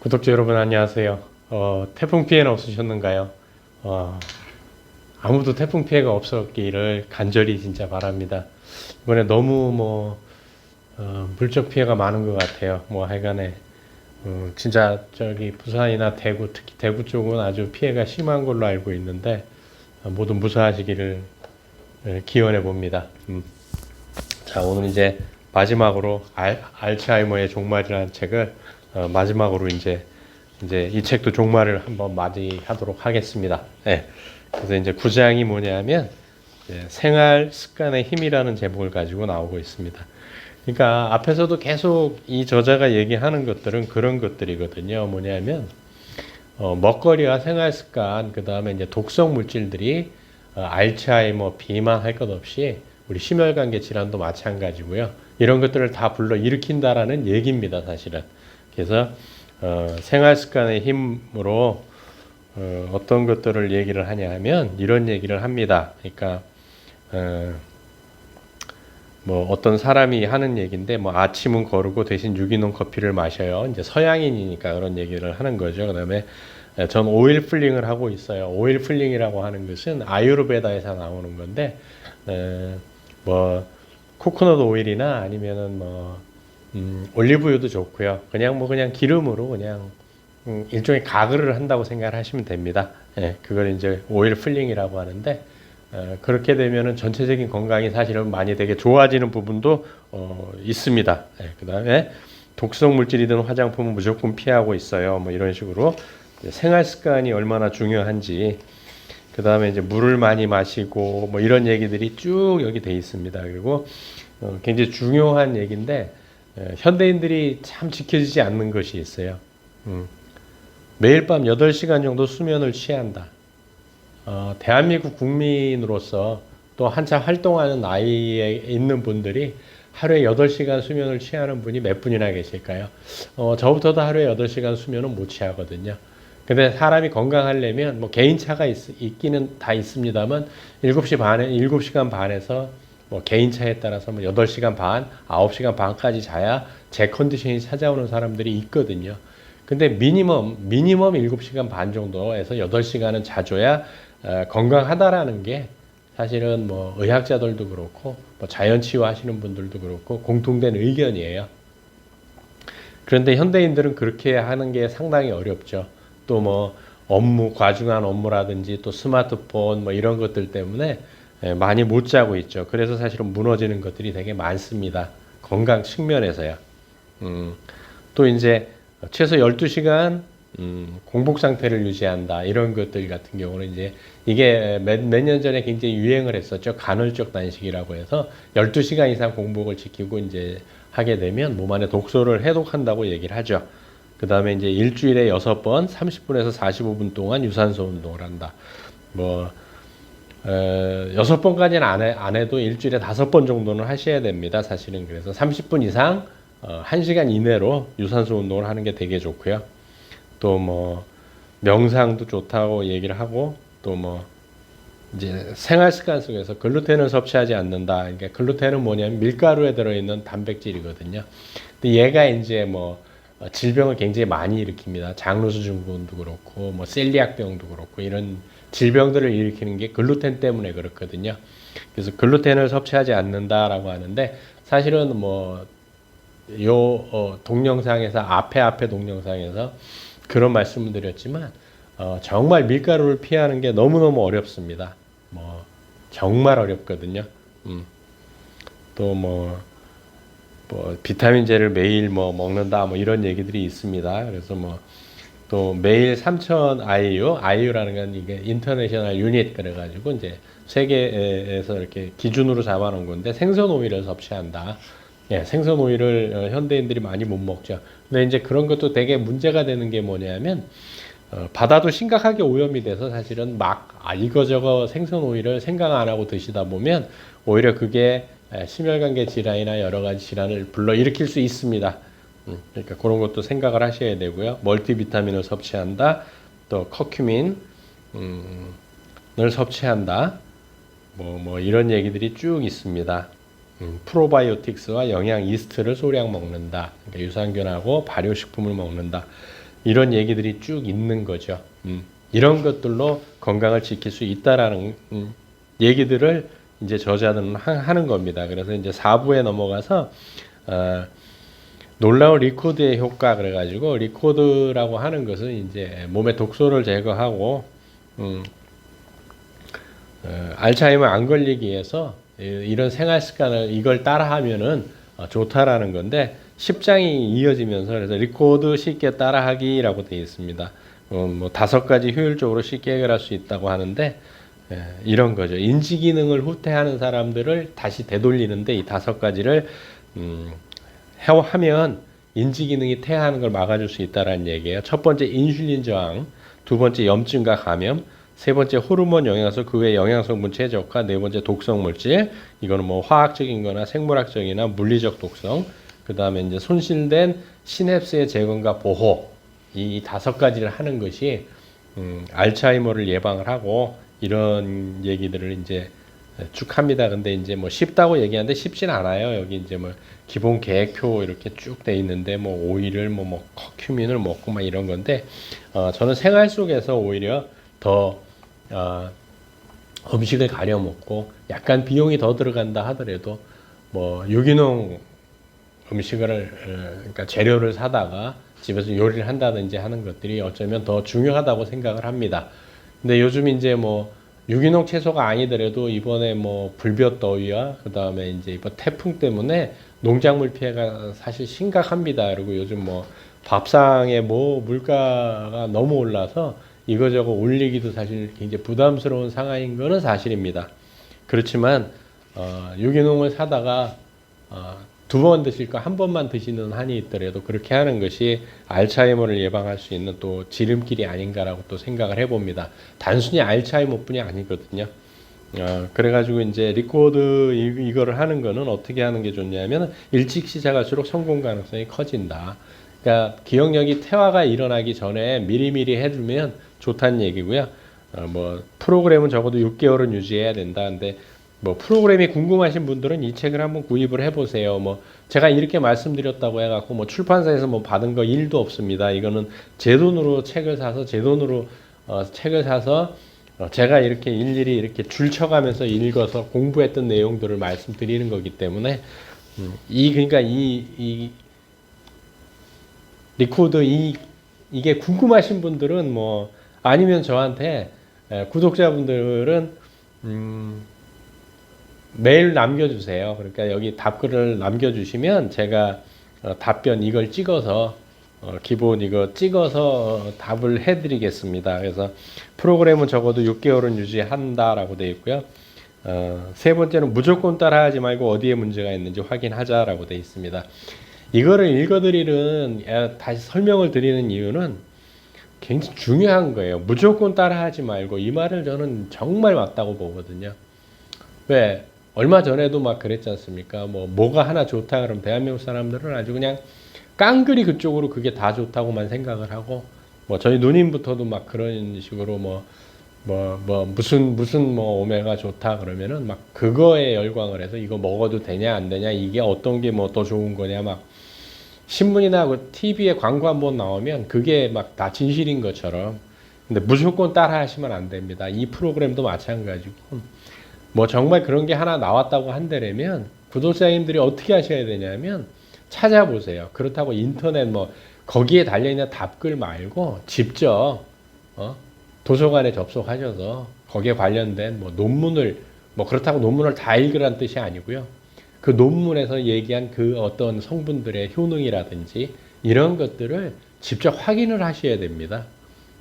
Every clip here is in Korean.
구독자 여러분 안녕하세요. 어, 태풍 피해는 없으셨는가요? 어, 아무도 태풍 피해가 없었기를 간절히 진짜 바랍니다. 이번에 너무 뭐 어, 물적 피해가 많은 것 같아요. 뭐 하여간에 어, 진짜 저기 부산이나 대구 특히 대구 쪽은 아주 피해가 심한 걸로 알고 있는데 어, 모두 무사하시기를 예, 기원해 봅니다. 음. 자 오늘 이제 마지막으로 알, 알츠하이머의 종말이라는 책을 어, 마지막으로 이제 이제 이 책도 종말을 한번 맞이하도록 하겠습니다. 예. 그래서 이제 구장이 뭐냐면 생활 습관의 힘이라는 제목을 가지고 나오고 있습니다. 그러니까 앞에서도 계속 이 저자가 얘기하는 것들은 그런 것들이거든요. 뭐냐면 어, 먹거리와 생활 습관, 그 다음에 이제 독성 물질들이 어, 알츠하이머, 비만 할 것 없이 우리 심혈관계 질환도 마찬가지고요. 이런 것들을 다 불러 일으킨다라는 얘기입니다, 사실은. 그래서 어, 생활 습관의 힘으로 어, 어떤 것들을 얘기를 하냐 하면 이런 얘기를 합니다. 그러니까 어, 뭐 어떤 사람이 하는 얘기인데 뭐 아침은 거르고 대신 유기농 커피를 마셔요. 이제 서양인이니까 그런 얘기를 하는 거죠. 그다음에 전 오일 풀링을 하고 있어요. 오일 풀링이라고 하는 것은 아유르베다에서 나오는 건데 에, 뭐 코코넛 오일이나 아니면은 뭐 음, 올리브유도 좋고요. 그냥 뭐 그냥 기름으로 그냥 음, 일종의 가글을 한다고 생각을 하시면 됩니다. 예, 그걸 이제 오일 풀링이라고 하는데 어, 그렇게 되면은 전체적인 건강이 사실은 많이 되게 좋아지는 부분도 어, 있습니다. 예, 그다음에 독성 물질이든 화장품은 무조건 피하고 있어요. 뭐 이런 식으로 생활 습관이 얼마나 중요한지 그 다음에 이제 물을 많이 마시고 뭐 이런 얘기들이 쭉 여기 돼 있습니다. 그리고 어, 굉장히 중요한 얘기인데 에, 현대인들이 참 지켜지지 않는 것이 있어요. 음. 매일 밤 8시간 정도 수면을 취한다. 어, 대한민국 국민으로서 또 한참 활동하는 나이에 있는 분들이 하루에 8시간 수면을 취하는 분이 몇 분이나 계실까요? 어, 저부터도 하루에 8시간 수면은 못 취하거든요. 근데 사람이 건강하려면 뭐 개인차가 있, 있기는 다 있습니다만 7시 반에 7시간 반에서 뭐 개인차에 따라서 뭐 8시간 반, 9시간 반까지 자야 제 컨디션이 찾아오는 사람들이 있거든요. 근데 미니멈 미니멈 7시간 반 정도에서 8시간은 자줘야 어, 건강하다라는 게 사실은 뭐 의학자들도 그렇고 뭐 자연 치유 하시는 분들도 그렇고 공통된 의견이에요. 그런데 현대인들은 그렇게 하는 게 상당히 어렵죠. 또 뭐 업무 과중한 업무라든지 또 스마트폰 뭐 이런 것들 때문에 예, 많이 못 자고 있죠. 그래서 사실은 무너지는 것들이 되게 많습니다. 건강 측면에서요. 음, 또 이제 최소 12시간 음, 공복 상태를 유지한다. 이런 것들 같은 경우는 이제 이게 몇 년 전에 굉장히 유행을 했었죠. 간헐적 단식이라고 해서 12시간 이상 공복을 지키고 이제 하게 되면 몸 안에 독소를 해독한다고 얘기를 하죠. 그 다음에 이제 일주일에 6번 30분에서 45분 동안 유산소 운동을 한다. 뭐, 어, 여섯 번까지는 안, 해, 안 해도 일주일에 다섯 번 정도는 하셔야 됩니다. 사실은 그래서 30분 이상 어, 1시간 이내로 유산소 운동을 하는 게 되게 좋고요. 또 뭐 명상도 좋다고 얘기를 하고 또 뭐 이제 생활 습관 속에서 글루텐을 섭취하지 않는다. 그러니까 글루텐은 뭐냐면 밀가루에 들어 있는 단백질이거든요. 근데 얘가 이제 뭐 어, 질병을 굉장히 많이 일으킵니다. 장루수 증후군도 그렇고 뭐 셀리악병도 그렇고 이런 질병들을 일으키는 게 글루텐 때문에 그렇거든요. 그래서 글루텐을 섭취하지 않는다라고 하는데 사실은 뭐요 어, 동영상에서 앞에 앞에 동영상에서 그런 말씀을 드렸지만 어, 정말 밀가루를 피하는 게 너무 너무 어렵습니다. 뭐 정말 어렵거든요. 음. 또뭐 뭐 비타민제를 매일 뭐 먹는다 뭐 이런 얘기들이 있습니다. 그래서 뭐 또 매일 3,000 IU, IU라는 건 이게 인터내셔널 유닛 그래가지고 이제 세계에서 이렇게 기준으로 잡아놓은 건데 생선 오일을 섭취한다. 예, 생선 오일을 어, 현대인들이 많이 못 먹죠. 근데 이제 그런 것도 되게 문제가 되는 게 뭐냐면 어, 바다도 심각하게 오염이 돼서 사실은 막 아, 이거 저거 생선 오일을 생각 안 하고 드시다 보면 오히려 그게 에, 심혈관계 질환이나 여러 가지 질환을 불러 일으킬 수 있습니다. 음, 그러니까 그런 것도 생각을 하셔야 되고요. 멀티비타민을 섭취한다. 또 커큐민을 섭취한다. 뭐, 뭐 이런 얘기들이 쭉 있습니다. 음, 프로바이오틱스와 영양 이스트를 소량 먹는다. 그러니까 유산균하고 발효식품을 먹는다. 이런 얘기들이 쭉 있는 거죠. 음. 이런 것들로 건강을 지킬 수 있다라는 음, 얘기들을 이제 저자들은 하, 하는 겁니다. 그래서 이제 4부에 넘어가서 어, 놀라운 리코드의 효과 그래가지고 리코드라고 하는 것은 이제 몸의 독소를 제거하고 음, 어, 알츠하이머 안 걸리기 위해서 이- 이런 생활 습관을 이걸 따라하면은 어, 좋다라는 건데 10장이 이어지면서 그래서 리코드 쉽게 따라하기라고 되어 있습니다. 어, 뭐 다섯 가지 효율적으로 쉽게 해결할 수 있다고 하는데 예, 이런 거죠. 인지 기능을 후퇴하는 사람들을 다시 되돌리는데 이 다섯 가지를 음, 해- 하면 인지 기능이 퇴화하는 걸 막아줄 수 있다라는 얘기예요. 첫 번째 인슐린 저항, 두 번째 염증과 감염, 세 번째 호르몬 영양소 그 외 영양 성분 최적화, 네 번째 독성 물질 이거는 뭐 화학적인거나 생물학적이나 물리적 독성, 그 다음에 이제 손실된 시냅스의 재건과 보호 이 다섯 가지를 하는 것이 음, 알츠하이머를 예방을 하고 이런 얘기들을 이제 쭉 합니다. 근데 이제 뭐 쉽다고 얘기하는데 쉽진 않아요. 여기 이제 뭐 기본 계획표 이렇게 쭉 돼 있는데 뭐 오일을 뭐, 뭐 커큐민을 먹고 막 이런 건데 어, 저는 생활 속에서 오히려 더 어, 음식을 가려 먹고 약간 비용이 더 들어간다 하더라도 뭐 유기농 음식을 어, 그러니까 재료를 사다가 집에서 요리를 한다든지 하는 것들이 어쩌면 더 중요하다고 생각을 합니다. 근데 요즘 이제 뭐 유기농 채소가 아니더라도 이번에 뭐 불볕 더위와 그 다음에 이제 이번 태풍 때문에 농작물 피해가 사실 심각합니다. 그리고 요즘 뭐 밥상에 뭐 물가가 너무 올라서 이거저거 올리기도 사실 굉장히 부담스러운 상황인 거는 사실입니다. 그렇지만 어, 유기농을 사다가 어, 두 번 드실 거 한 번만 드시는 한이 있더라도 그렇게 하는 것이 알츠하이머를 예방할 수 있는 또 지름길이 아닌가라고 또 생각을 해봅니다. 단순히 알츠하이머뿐이 아니거든요. 어, 그래가지고 이제 리코드 이, 이거를 하는 거는 어떻게 하는 게 좋냐면 일찍 시작할수록 성공 가능성이 커진다. 그러니까 기억력이 퇴화가 일어나기 전에 미리미리 해두면 좋다는 얘기고요. 어, 뭐 프로그램은 적어도 6개월은 유지해야 된다. 근데 뭐 프로그램이 궁금하신 분들은 이 책을 한번 구입을 해보세요. 뭐 제가 이렇게 말씀드렸다고 해갖고 뭐 출판사에서 뭐 받은 거 일도 없습니다. 이거는 제 돈으로 책을 사서 제 돈으로 어, 책을 사서 어, 제가 이렇게 일일이 이렇게 줄 쳐가면서 읽어서 공부했던 내용들을 말씀드리는 거기 때문에 음, 이 그러니까 이, 이 리코드 이 이게 궁금하신 분들은 뭐 아니면 저한테 에, 구독자분들은 음, 메일 남겨주세요. 그러니까 여기 답글을 남겨주시면 제가 어, 답변 이걸 찍어서 어, 기본 이거 찍어서 어, 답을 해드리겠습니다. 그래서 프로그램은 적어도 6개월은 유지한다라고 되어 있고요. 어, 세 번째는 무조건 따라하지 말고 어디에 문제가 있는지 확인하자라고 되어 있습니다. 이거를 읽어드리는 에, 다시 설명을 드리는 이유는 굉장히 중요한 거예요. 무조건 따라하지 말고 이 말을 저는 정말 맞다고 보거든요. 왜 얼마 전에도 막 그랬지 않습니까? 뭐 뭐가 하나 좋다 그러면 대한민국 사람들은 아주 그냥 깡그리 그쪽으로 그게 다 좋다고만 생각을 하고 뭐 저희 누님부터도 막 그런 식으로 뭐 뭐, 뭐, 무슨, 무슨 뭐 오메가 좋다 그러면은 막 그거에 열광을 해서 이거 먹어도 되냐 안 되냐 이게 어떤 게 뭐 더 좋은 거냐 막 신문이나 그 TV에 광고 한번 나오면 그게 막 다 진실인 것처럼 근데 무조건 따라 하시면 안 됩니다. 이 프로그램도 마찬가지고 뭐 정말 그런 게 하나 나왔다고 한다면 구독자님들이 어떻게 하셔야 되냐면 찾아보세요. 그렇다고 인터넷 뭐 거기에 달려 있는 답글 말고 직접 어? 도서관에 접속하셔서 거기에 관련된 뭐 논문을 뭐 그렇다고 논문을 다 읽으란 뜻이 아니고요. 그 논문에서 얘기한 그 어떤 성분들의 효능이라든지 이런 것들을 직접 확인을 하셔야 됩니다.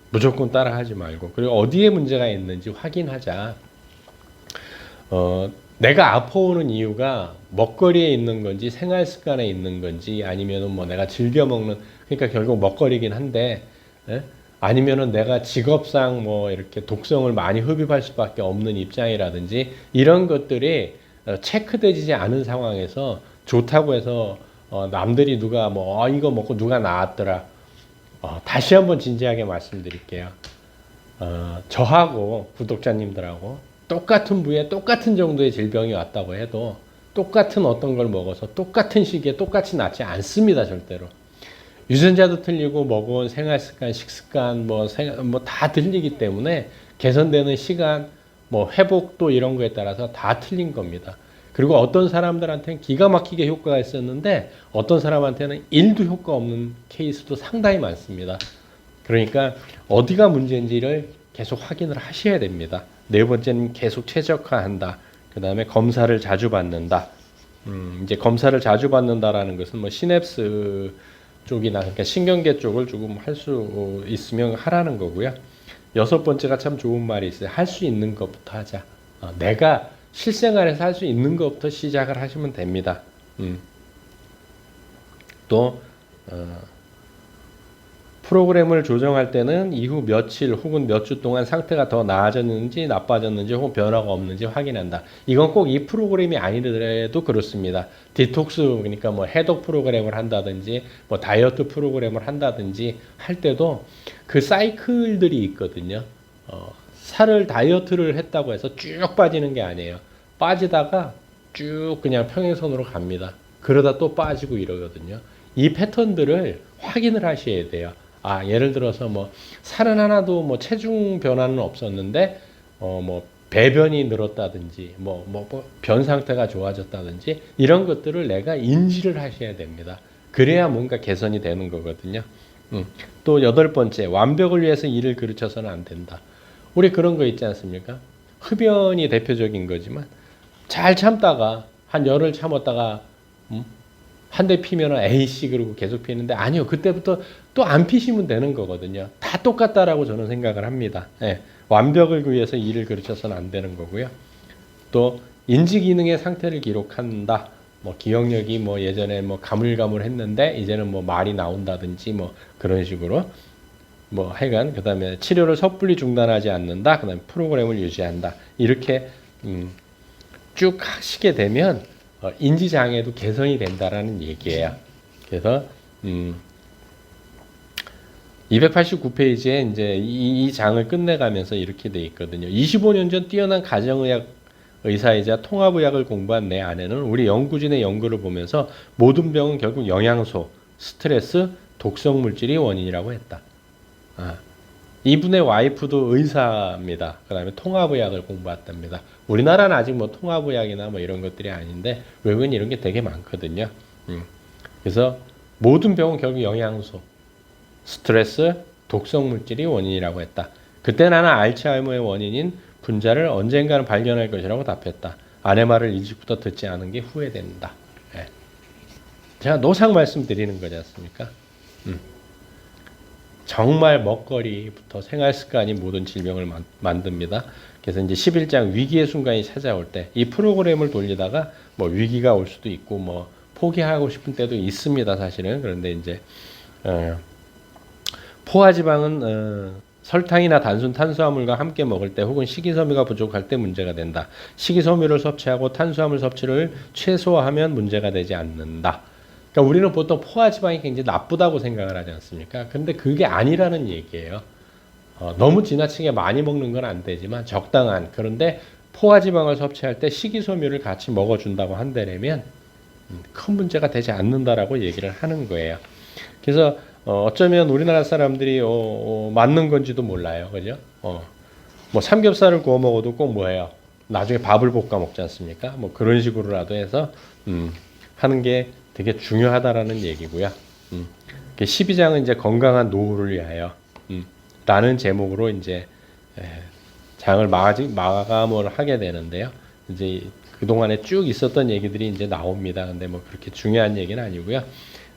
무조건 따라하지 말고 그리고 어디에 문제가 있는지 확인하자. 어, 내가 아파오는 이유가 먹거리에 있는 건지 생활 습관에 있는 건지 아니면은 뭐 내가 즐겨 먹는 그러니까 결국 먹거리긴 한데 예? 아니면은 내가 직업상 뭐 이렇게 독성을 많이 흡입할 수밖에 없는 입장이라든지 이런 것들이 어, 체크되지 않은 상황에서 좋다고 해서 어, 남들이 누가 뭐 어, 이거 먹고 누가 나았더라 어, 다시 한번 진지하게 말씀드릴게요. 어, 저하고 구독자님들하고 똑같은 부위에 똑같은 정도의 질병이 왔다고 해도 똑같은 어떤 걸 먹어서 똑같은 시기에 똑같이 낫지 않습니다, 절대로. 유전자도 틀리고 먹은 생활 습관, 식습관 뭐다 틀리기 때문에 개선되는 시간, 뭐 회복도 이런 거에 따라서 다 틀린 겁니다. 그리고 어떤 사람들한테는 기가 막히게 효과가 있었는데 어떤 사람한테는 일도 효과 없는 케이스도 상당히 많습니다. 그러니까 어디가 문제인지를 계속 확인을 하셔야 됩니다. 네 번째는 계속 최적화한다. 그 다음에 검사를 자주 받는다. 음, 이제 검사를 자주 받는다라는 것은 뭐 시냅스 쪽이나 그러니까 신경계 쪽을 조금 할 수 있으면 하라는 거고요. 여섯 번째가 참 좋은 말이 있어요. 할 수 있는 것부터 하자. 어, 내가 실생활에서 할 수 있는 것부터 시작을 하시면 됩니다. 음. 또 어, 프로그램을 조정할 때는 이후 며칠 혹은 몇 주 동안 상태가 더 나아졌는지 나빠졌는지 혹은 변화가 없는지 확인한다. 이건 꼭 이 프로그램이 아니더라도 그렇습니다. 디톡스 그러니까 뭐 해독 프로그램을 한다든지 뭐 다이어트 프로그램을 한다든지 할 때도 그 사이클들이 있거든요. 어, 살을 다이어트를 했다고 해서 쭉 빠지는 게 아니에요. 빠지다가 쭉 그냥 평행선으로 갑니다. 그러다 또 빠지고 이러거든요. 이 패턴들을 확인을 하셔야 돼요. 아, 예를 들어서 뭐 살은 하나도 뭐 체중 변화는 없었는데 어 뭐 배변이 늘었다든지 뭐뭐 변 상태가 좋아졌다든지 이런 것들을 내가 인지를 하셔야 됩니다. 그래야 뭔가 개선이 되는 거거든요. 음. 또 여덟 번째 완벽을 위해서 일을 그르쳐서는 안 된다. 우리 그런 거 있지 않습니까? 흡연이 대표적인 거지만 잘 참다가 한 열흘 참았다가 음? 한 대 피면은 에이씨 그러고 계속 피는데 아니요 그때부터 또 안 피시면 되는 거거든요. 다 똑같다라고 저는 생각을 합니다. 예, 완벽을 위해서 일을 그르쳐서는 안 되는 거고요. 또 인지 기능의 상태를 기록한다. 뭐 기억력이 뭐 예전에 뭐 가물가물했는데 이제는 뭐 말이 나온다든지 뭐 그런 식으로 뭐 하여간 그 다음에 치료를 섣불리 중단하지 않는다. 그 다음에 프로그램을 유지한다. 이렇게 음, 쭉 하시게 되면 어, 인지 장애도 개선이 된다라는 얘기예요. 그래서 음, 289페이지에 이제 이, 이 장을 끝내가면서 이렇게 돼 있거든요. 25년 전 뛰어난 가정의학 의사이자 통합의학을 공부한 내 아내는 우리 연구진의 연구를 보면서 모든 병은 결국 영양소, 스트레스, 독성 물질이 원인이라고 했다. 아, 이분의 와이프도 의사입니다. 그 다음에 통합의학을 공부했답니다. 우리나라는 아직 뭐 통합의학이나 뭐 이런 것들이 아닌데 외국은 이런 게 되게 많거든요. 음. 그래서 모든 병은 결국 영양소, 스트레스, 독성 물질이 원인이라고 했다. 그때 나는 알츠하이머의 원인인 분자를 언젠가는 발견할 것이라고 답했다. 아내 말을 일찍부터 듣지 않은 게 후회된다. 예. 제가 노상 말씀드리는 거지 않습니까? 음. 정말 먹거리부터 생활 습관이 모든 질병을 만, 만듭니다. 그래서 이제 11장 위기의 순간이 찾아올 때 이 프로그램을 돌리다가 뭐 위기가 올 수도 있고 뭐 포기하고 싶은 때도 있습니다. 사실은 그런데 이제 어, 포화지방은 어, 설탕이나 단순 탄수화물과 함께 먹을 때 혹은 식이섬유가 부족할 때 문제가 된다. 식이섬유를 섭취하고 탄수화물 섭취를 최소화하면 문제가 되지 않는다. 그러니까 우리는 보통 포화지방이 굉장히 나쁘다고 생각을 하지 않습니까? 근데 그게 아니라는 얘기예요. 어, 너무 지나치게 많이 먹는 건 안 되지만 적당한 그런데 포화지방을 섭취할 때 식이섬유를 같이 먹어준다고 한다면 음, 큰 문제가 되지 않는다라고 얘기를 하는 거예요. 그래서 어, 어쩌면 우리나라 사람들이 어, 어, 맞는 건지도 몰라요, 그죠? 어, 뭐 삼겹살을 구워 먹어도 꼭 뭐예요? 나중에 밥을 볶아 먹지 않습니까? 뭐 그런 식으로라도 해서 음, 하는 게 되게 중요하다라는 얘기고요. 음, 12장은 이제 건강한 노후를 위하여. 음, 라는 제목으로 이제 장을 마지, 마감을 하게 되는데요. 이제 그동안에 쭉 있었던 얘기들이 이제 나옵니다. 근데 뭐 그렇게 중요한 얘기는 아니고요.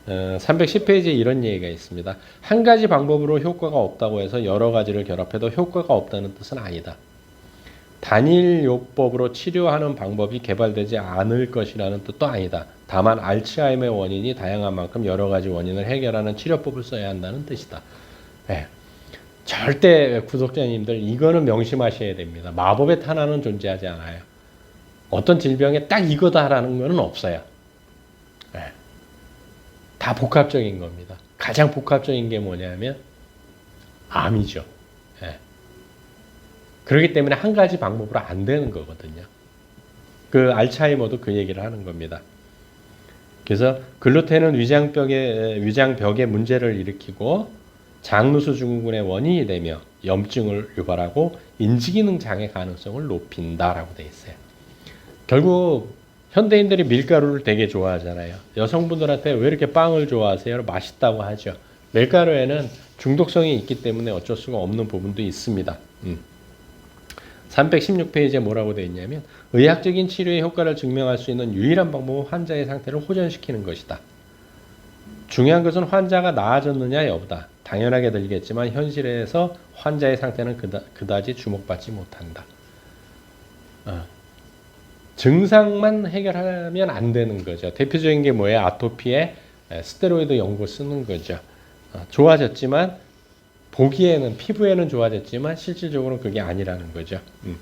어, 310페이지에 이런 얘기가 있습니다. 한 가지 방법으로 효과가 없다고 해서 여러 가지를 결합해도 효과가 없다는 뜻은 아니다. 단일 요법으로 치료하는 방법이 개발되지 않을 것이라는 뜻도 아니다. 다만 알츠하이머의 원인이 다양한 만큼 여러 가지 원인을 해결하는 치료법을 써야 한다는 뜻이다. 네. 절대 구독자님들 이거는 명심하셔야 됩니다. 마법의 탄환은 존재하지 않아요. 어떤 질병에 딱 이거다라는 것은 없어요. 네. 다 복합적인 겁니다. 가장 복합적인 게 뭐냐면 암이죠. 네. 그렇기 때문에 한 가지 방법으로 안 되는 거거든요. 그 알츠하이머도 그 얘기를 하는 겁니다. 그래서 글루텐은 위장벽에 위장벽에 문제를 일으키고 장누수 증후군의 원인이 되며 염증을 유발하고 인지기능 장애 가능성을 높인다라고 돼 있어요. 결국 현대인들이 밀가루를 되게 좋아하잖아요. 여성분들한테 왜 이렇게 빵을 좋아하세요? 맛있다고 하죠. 밀가루에는 중독성이 있기 때문에 어쩔 수가 없는 부분도 있습니다. 음. 316페이지에 뭐라고 되어 있냐면 의학적인 치료의 효과를 증명할 수 있는 유일한 방법은 환자의 상태를 호전시키는 것이다. 중요한 것은 환자가 나아졌느냐 여부다. 당연하게 들리겠지만 현실에서 환자의 상태는 그다, 그다지 주목받지 못한다. 어. 증상만 해결하면 안 되는 거죠. 대표적인 게 뭐예요? 아토피에 스테로이드 연고 쓰는 거죠. 어, 좋아졌지만 보기에는 피부에는 좋아졌지만 실질적으로는 그게 아니라는 거죠. 음.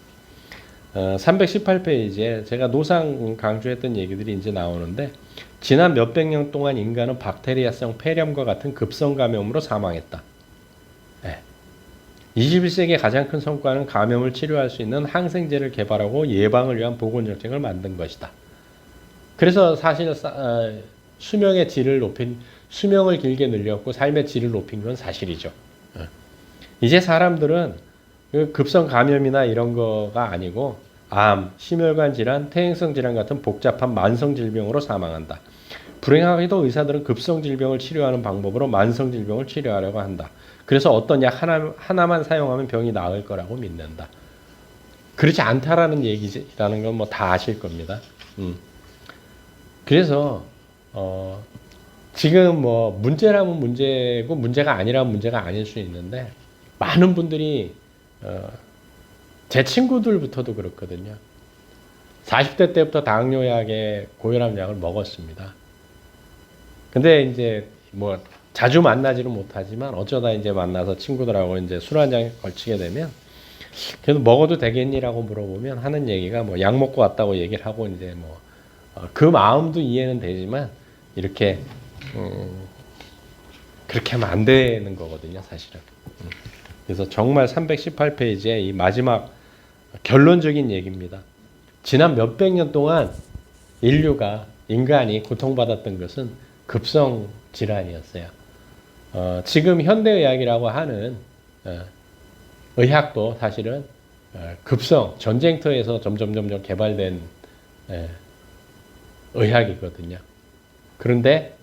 어, 318페이지에 제가 노상 강조했던 얘기들이 이제 나오는데 지난 몇백 년 동안 인간은 박테리아성 폐렴과 같은 급성 감염으로 사망했다. 네. 21세기의 가장 큰 성과는 감염을 치료할 수 있는 항생제를 개발하고 예방을 위한 보건 정책을 만든 것이다. 그래서 사실 사- 어, 수명의 질을 높인 수명을 길게 늘렸고 삶의 질을 높인 건 사실이죠. 어. 이제 사람들은 그 급성 감염이나 이런 거가 아니고 암, 심혈관 질환, 퇴행성 질환 같은 복잡한 만성 질병으로 사망한다. 불행하게도 의사들은 급성 질병을 치료하는 방법으로 만성 질병을 치료하려고 한다. 그래서 어떤 약 하나, 하나만 사용하면 병이 나을 거라고 믿는다. 그렇지 않다라는 얘기라는 건 뭐 다 아실 겁니다. 음. 그래서 어, 지금 뭐 문제라면 문제고 문제가 아니라면 문제가 아닐 수 있는데 많은 분들이 어, 제 친구들부터도 그렇거든요. 40대 때부터 당뇨약에 고혈압 약을 먹었습니다. 근데 이제 뭐 자주 만나지는 못하지만 어쩌다 이제 만나서 친구들하고 이제 술 한잔 걸치게 되면 그래도 먹어도 되겠니라고 물어보면 하는 얘기가 뭐 약 먹고 왔다고 얘기를 하고 이제 뭐 그 마음도 이해는 되지만 이렇게 음, 그렇게 하면 안 되는 거거든요, 사실은. 음. 그래서 정말 318페이지에 이 마지막 결론적인 얘기입니다. 지난 몇백 년 동안 인류가 인간이 고통받았던 것은 급성 질환이었어요. 어, 지금 현대의학이라고 하는 어, 의학도 사실은 어, 급성 전쟁터에서 점점 점점 개발된 예, 의학이거든요. 그런데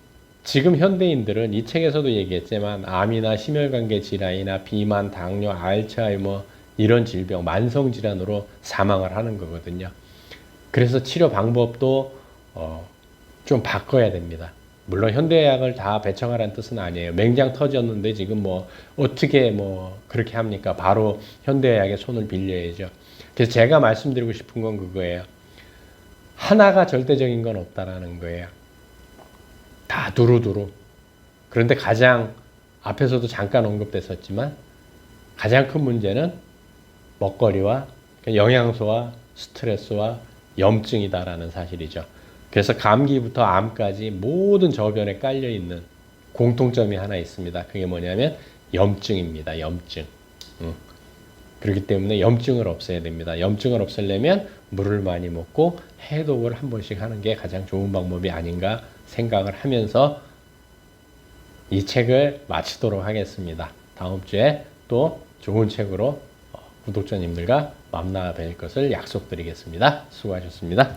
지금 현대인들은 이 책에서도 얘기했지만 암이나 심혈관계 질환이나 비만, 당뇨, 알츠하이머 이런 질병, 만성 질환으로 사망을 하는 거거든요. 그래서 치료 방법도 어, 좀 바꿔야 됩니다. 물론 현대의학을 다 배척하라는 뜻은 아니에요. 맹장 터졌는데 지금 뭐 어떻게 뭐 그렇게 합니까? 바로 현대의학의 손을 빌려야죠. 그래서 제가 말씀드리고 싶은 건 그거예요. 하나가 절대적인 건 없다라는 거예요. 다 두루두루. 그런데 가장 앞에서도 잠깐 언급됐었지만 가장 큰 문제는 먹거리와 영양소와 스트레스와 염증이다라는 사실이죠. 그래서 감기부터 암까지 모든 저변에 깔려 있는 공통점이 하나 있습니다. 그게 뭐냐면 염증입니다. 염증. 음. 그렇기 때문에 염증을 없애야 됩니다. 염증을 없애려면 물을 많이 먹고 해독을 한 번씩 하는 게 가장 좋은 방법이 아닌가 생각을 하면서 이 책을 마치도록 하겠습니다. 다음 주에 또 좋은 책으로 어, 구독자님들과 만나 뵐 것을 약속드리겠습니다. 수고하셨습니다.